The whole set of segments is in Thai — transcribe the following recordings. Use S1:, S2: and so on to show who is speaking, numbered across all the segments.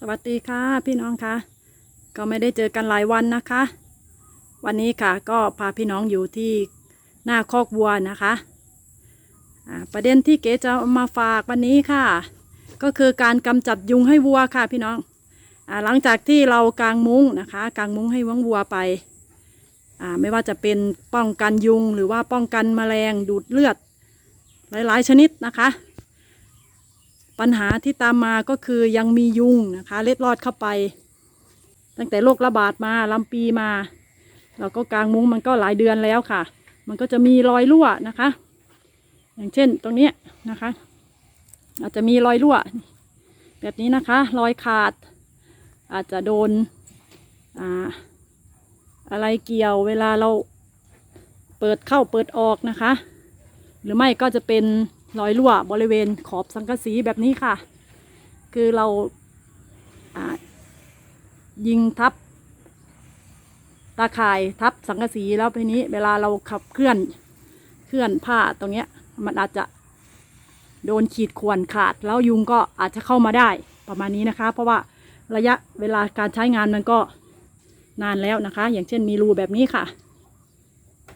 S1: สวัสดีค่ะพี่น้องค่ะ ก็ไม่ได้เจอกันหลายวันนะคะ วันนี้ค่ะก็พาพี่น้องอยู่ที่หน้าคอกวัวนะคะประเด็นที่เก๋จะมาฝากวันนี้ค่ะ ก็คือการกำจัดยุงให้วัวค่ะพี่น้องอหลังจากที่เรากางมุ้งนะคะกางมุ้งให้วังวัวไป ไม่ว่าจะเป็นป้องกันยุงหรือว่าป้องกันแมลงดูดเลือด หลายๆชนิดนะคะ ปัญหาที่ตามมาก็คือยังมียุงนะคะ เล็ดลอดเข้าไป ตั้งแต่โรคระบาดมาลำปีมาเราก็กางมุ้งมันก็หลายเดือนแล้วค่ะ มันก็จะมีรอยรั่วนะคะ อย่างเช่นตรงนี้นะคะ อาจจะมีรอยรั่ว แบบนี้นะคะ รอยขาด อาจจะโดนอ่าอะไรเกี่ยวเวลาเราเปิดเข้าเปิดออกนะคะ หรือไม่ก็จะเป็น รอยรั่วบริเวณขอบสังกะสีแบบนี้ค่ะ คือเรายิงทับ ตาข่ายทับสังกะสีแล้วทีนี้ เวลาเราขับเคลื่อนเคลื่อนผ้าตรงเนี้ย มันอาจจะโดนขีดข่วนขาด แล้วยุงก็อาจจะเข้ามาได้ประมาณนี้นะคะ เพราะว่าระยะเวลาการใช้งานมันก็นานแล้วนะคะ อย่างเช่นมีรูแบบนี้ค่ะ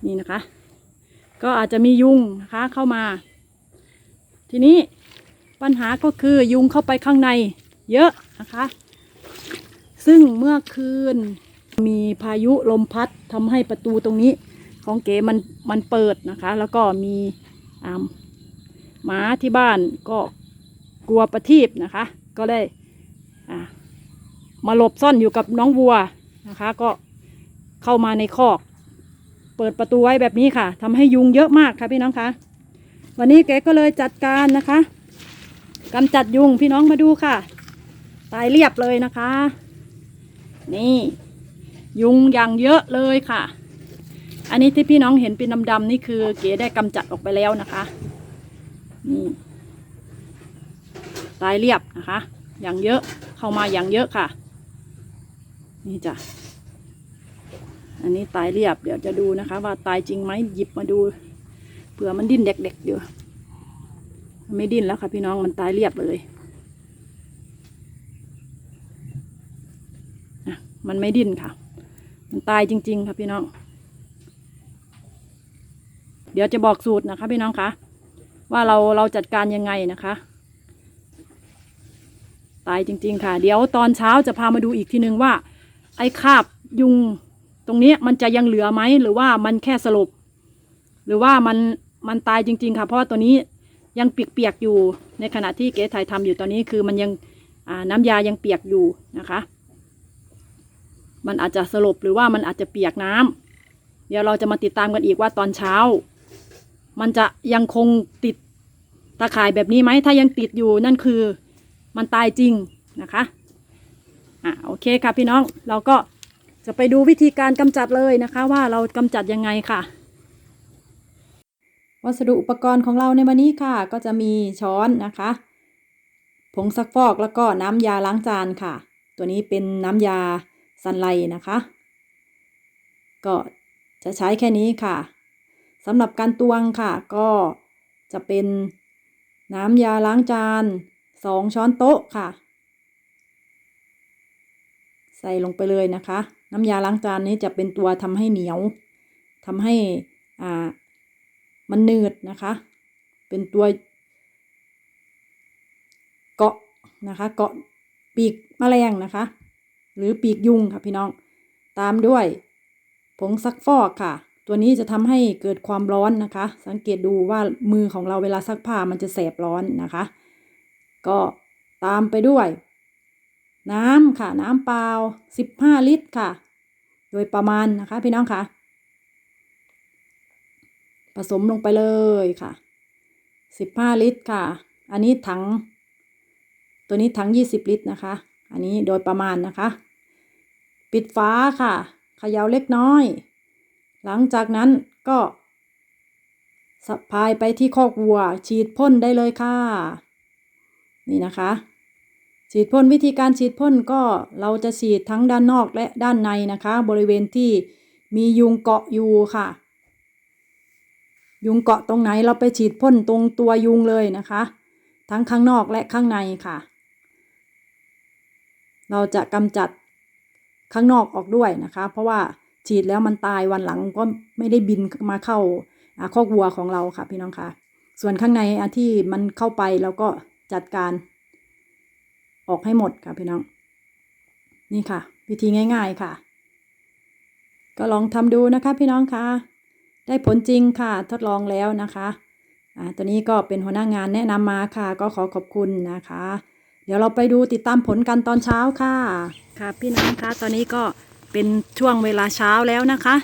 S1: นี่นะคะ ก็อาจจะมียุงนะคะเข้ามา ทีนี้ปัญหาก็คือยุงเข้าไปข้างในเยอะนะคะ ซึ่งเมื่อคืนมีพายุลมพัดทำให้ประตูตรงนี้ของเก๋มันมันเปิดนะคะ แล้วก็มีอ่าหมาที่บ้านก็กลัวประทีปนะคะ ก็ได้อ่ามาหลบซ่อนอยู่กับน้องวัวนะคะ ก็เข้ามาในคอก เปิดประตูไว้แบบนี้ค่ะทำให้ยุงเยอะมากค่ะพี่น้องคะ วันนี้แกก็เลยจัดการนะคะกำจัดยุงพี่น้องมาดูค่ะ ตายเรียบเลยนะคะ นี่ ยุงอย่างเยอะเลยค่ะ อันนี้ที่พี่น้องเห็นเป็นดำๆนี่คือ เก๋ได้กำจัดออกไปแล้วนะคะนี่ตายเรียบนะคะ อย่างเยอะเข้ามาอย่างเยอะค่ะ นี่จ้ะอันนี้ตายเรียบเดี๋ยวจะดูนะคะ ว่าตายจริงไหมหยิบมาดู เผื่อมันดิ้นเด็กๆอยู่ไม่ดิ้นแล้วค่ะพี่น้องมันตายเรียบเลยอะมันไม่ดิ้นค่ะ มันตายจริง ๆ ค่ะพี่น้อง เดี๋ยวจะบอกสูตรนะคะพี่น้องคะว่าเราเราจัดการยังไงนะคะ ตายจริง ๆ ค่ะ เดี๋ยวตอนเช้าจะพามาดูอีกทีนึงว่า ไอ้คาบยุงตรงนี้มันจะยังเหลือไหมหรือว่ามันแค่สลบ หรือว่ามันมันตายจริง ๆ ค่ะ เพราะว่าตัวนี้ยังเปียกๆอยู่ในขณะที่เก๋ถ่ายทำอยู่ตอนนี้คือมันยังน้ำยายังเปียกอยู่นะคะ มันอาจจะสลบหรือว่ามันอาจจะเปียกน้ำเดี๋ยวเราจะมาติดตามกันอีกว่าตอนเช้า มันจะยังคงติดตาข่ายแบบนี้ไหมถ้ายังติดอยู่นั่นคือมันตายจริงนะคะอะโอเคค่ะพี่น้องเราก็จะไปดูวิธีการกำจัดเลยนะคะ ว่าเรากำจัดยังไงค่ะ วัสดุอุปกรณ์ของเราในวันนี้ค่ะ ก็จะมีช้อนนะคะ ผงซักฟอกแล้วก็น้ำยาล้างจานค่ะ ตัวนี้เป็นน้ำยาซันไลนะคะ ก็จะใช้แค่นี้ค่ะสำหรับการตวงค่ะ ก็จะเป็นน้ำยาล้างจานสองช้อนโต๊ะค่ะ ใส่ลงไปเลยนะคะ น้ำยาล้างจานนี้จะเป็นตัวทำให้เหนียวทำให้อ่า มันหนืดนะคะ เป็นตัวเกาะนะคะ เกาะปีกแมลงนะคะ หรือปีกยุงค่ะพี่น้อง ตามด้วยผงซักฟอกค่ะ ตัวนี้จะทำให้เกิดความร้อนนะคะ สังเกตดูว่ามือของเราเวลาซักผ้ามันจะแสบร้อนนะคะ ก็ตามไปด้วย น้ำค่ะ น้ำเปล่า 15 ลิตรค่ะ โดยประมาณนะคะ พี่น้องค่ะ ผสมลงไปเลยค่ะ 15 ลิตรค่ะ อันนี้ถัง ตัวนี้ถัง 20 ลิตรนะคะ อันนี้โดยประมาณนะคะ ปิดฝาค่ะเขย่าเล็กน้อย หลังจากนั้นก็สะพายไปที่คอกวัว ฉีดพ่นได้เลยค่ะ นี่นะคะ ฉีดพ่นวิธีการฉีดพ่นก็เราจะฉีดทั้งด้านนอกและด้านในนะคะ บริเวณที่มียุงเกาะอยู่ค่ะ ยุงเกาะตรงไหนเราไปฉีดพ่นตรงตัวยุงเลยนะคะ ทั้งข้างนอกและข้างในค่ะ เราจะกำจัดข้างนอกออกด้วยนะคะ เพราะว่าฉีดแล้วมันตายวันหลังก็ไม่ได้บินมาเข้าอคอกวัวของเราค่ะพี่น้องค่ะ ส่วนข้างในอันที่มันเข้าไปเราก็จัดการ ออกให้หมดค่ะพี่น้อง นี่ค่ะ วิธีง่าย ๆค่ะ ก็ลองทำดูนะคะพี่น้องค่ะ ได้ผลจริงค่ะทดลองแล้วนะคะอ่าตัวนี้ก็เป็นหัวหน้างานแนะนำมาค่ะ ก็ขอขอบคุณนะคะ เดี๋ยวเราไปดูติดตามผลกันตอนเช้าค่ะค่ะ พี่น้องคะตอนนี้ก็เป็นช่วงเวลาเช้าแล้วนะคะ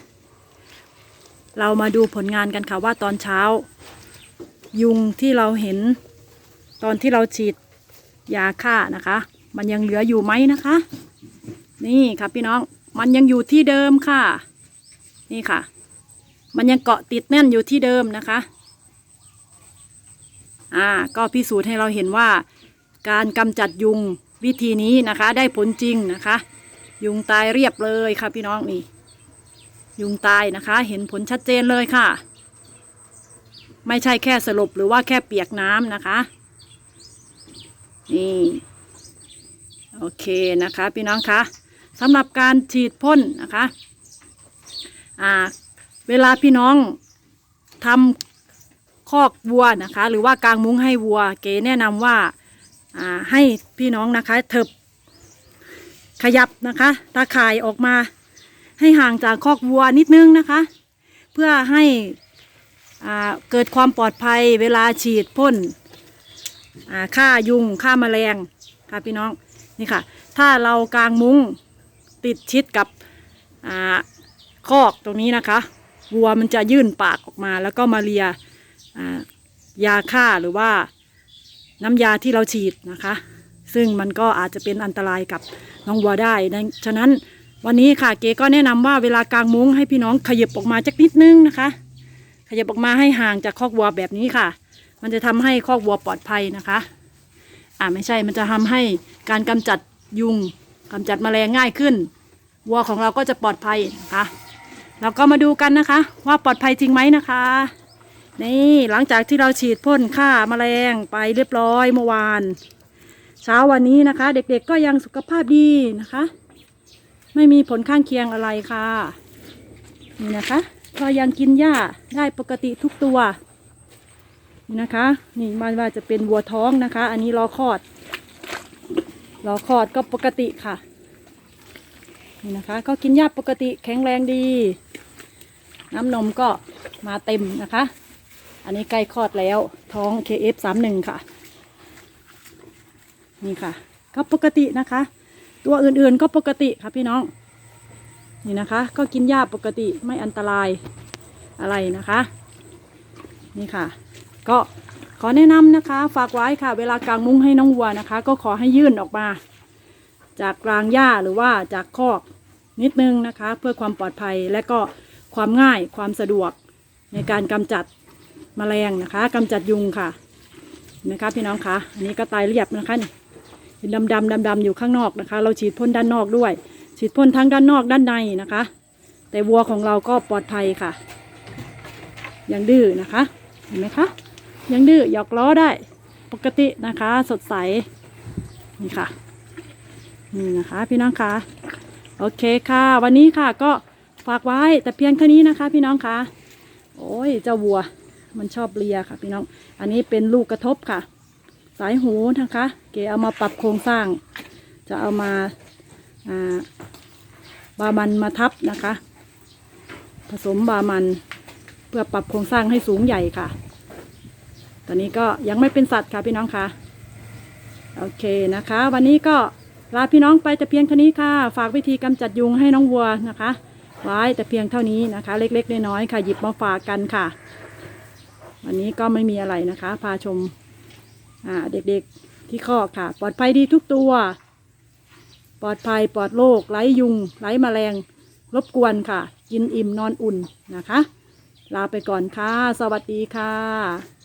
S1: เรามาดูผลงานกันค่ะว่าตอนเช้า ยุงที่เราเห็น ตอนที่เราฉีดยาฆ่านะคะ มันยังเหลืออยู่ไหมนะคะ นี่ค่ะพี่น้องมันยังอยู่ที่เดิมค่ะ นี่ค่ะ มันยังเกาะติดแน่นอยู่ที่เดิมนะคะ อ่า ก็พิสูจน์ให้เราเห็นว่า การกำจัดยุงวิธีนี้นะคะ ได้ผลจริงนะคะ ยุงตายเรียบเลยค่ะพี่น้องนี่ ยุงตายนะคะ เห็นผลชัดเจนเลยค่ะ ไม่ใช่แค่สลบหรือว่าแค่เปียกน้ำนะคะ นี่ โอเคนะคะ พี่น้องคะสำหรับการฉีดพ่นนะคะ อ่า เวลาพี่น้องทำคอกวัวนะคะ หรือว่ากางมุ้งให้วัว เก๋แนะนำว่าอ่าให้พี่น้องนะคะเถิบขยับนะคะตาข่ายออกมา ให้ห่างจากคอกวัวนิดนึงนะคะ เพื่อให้เกิดความปลอดภัยเวลาฉีดพ่นฆ่ายุงฆ่าแมลงค่ะพี่น้องนี่ค่ะ ถ้าเรากางมุ้งติดชิดกับอคอกตรงนี้นะคะ วัวมันจะยื่นปากออกมาแล้วก็มาเลียยาฆ่าหรือว่าน้ำยาที่เราฉีดนะคะ ซึ่งมันก็อาจจะเป็นอันตรายกับน้องวัวได้ดังฉะนั้นวันนี้ค่ะเก๋ก็แนะนำว่าเวลากางมุ้งให้พี่น้องขยับออกมาจักนิดนึงนะคะ ขยับออกมาให้ห่างจากคอกวัวแบบนี้ค่ะ มันจะทำให้คอกวัวปลอดภัยนะคะอ่าไม่ใช่มันจะทำให้การกำจัดยุงกำจัดแมลงง่ายขึ้น วัวของเราก็จะปลอดภัยนะคะ เราก็มาดูกันนะคะ ว่าปลอดภัยจริงไหมนะคะ นี่หลังจากที่เราฉีดพ่นฆ่าแมลงไปเรียบร้อยเมื่อวาน เช้าวันนี้นะคะ เด็กๆก็ยังสุขภาพดีนะคะ ไม่มีผลข้างเคียงอะไรค่ะ นี่นะคะก็ยังกินหญ้าได้ปกติทุกตัวนี่นะคะ นี่มันว่าจะเป็นวัวท้องนะคะ อันนี้รอคลอดรอคลอดก็ปกติค่ะนี่นะคะ ก็กินหญ้าปกติแข็งแรงดี น้ำนมก็มาเต็มนะคะ อันนี้ใกล้คลอดแล้วท้อง KF31 ค่ะ นี่ค่ะ ก็ปกตินะคะ ตัวอื่นๆก็ปกติค่ะพี่น้อง นี่นะคะ ก็กินหญ้าปกติไม่อันตรายอะไรนะคะ นี่ค่ะ ก็ขอแนะนำนะคะ ฝากไว้ค่ะ เวลากางมุ้งให้น้องวัวนะคะ ก็ขอให้ยื่นออกมา จากรางหญ้าหรือว่าจากคอกนิดนึงนะคะ เพื่อความปลอดภัยและก็ ความง่ายความสะดวกในการกำจัดแมลงนะคะกำจัดยุงค่ะนะคะพี่น้องคะอันนี้ก็ตายเรียบนะคะนี่เป็นดำดำดำดำอยู่ข้างนอกนะคะ เราฉีดพ่นด้านนอกด้วย ฉีดพ่นทั้งด้านนอกด้านในนะคะ แต่วัวของเราก็ปลอดภัยค่ะ ยังดื้อนะคะ เห็นไหมคะ ยังดื้อหยอกล้อได้ปกตินะคะ สดใส นี่ค่ะ นี่นะคะ พี่น้องคะ โอเคค่ะ วันนี้ค่ะก็ ฝากไว้แต่เพียงแค่นี้นะคะ พี่น้องคะโอ้ยเจ้าวัว มันชอบเลียค่ะ พี่น้อง อันนี้เป็นลูกกระทบค่ะ สายหูนะคะ เก๋เอามาปรับโครงสร้าง จะเอามาาบามันมาทับนะคะ ผสมบามันเพื่อปรับโครงสร้างให้สูงใหญ่ค่ะ ตอนนี้ก็ยังไม่เป็นสัตว์ค่ะพี่น้องค่ะโอเคนะคะ วันนี้ก็ลาพี่น้องไปแต่เพียงเท่านี้ค่ะ ฝากวิธีกำจัดยุงให้น้องวัวนะคะ ไว้แต่เพียงเท่านี้นะคะ เล็กๆน้อยๆค่ะหยิบมาฝากกันค่ะ วันนี้ก็ไม่มีอะไรนะคะ พาชมเด็กๆที่คอกค่ะ ปลอดภัยดีทุกตัว ปลอดภัยปลอดโรคไร้ยุงไร้แมลง รบกวนค่ะ กินอิ่มนอนอุ่นนะคะ ลาไปก่อนค่ะ สวัสดีค่ะ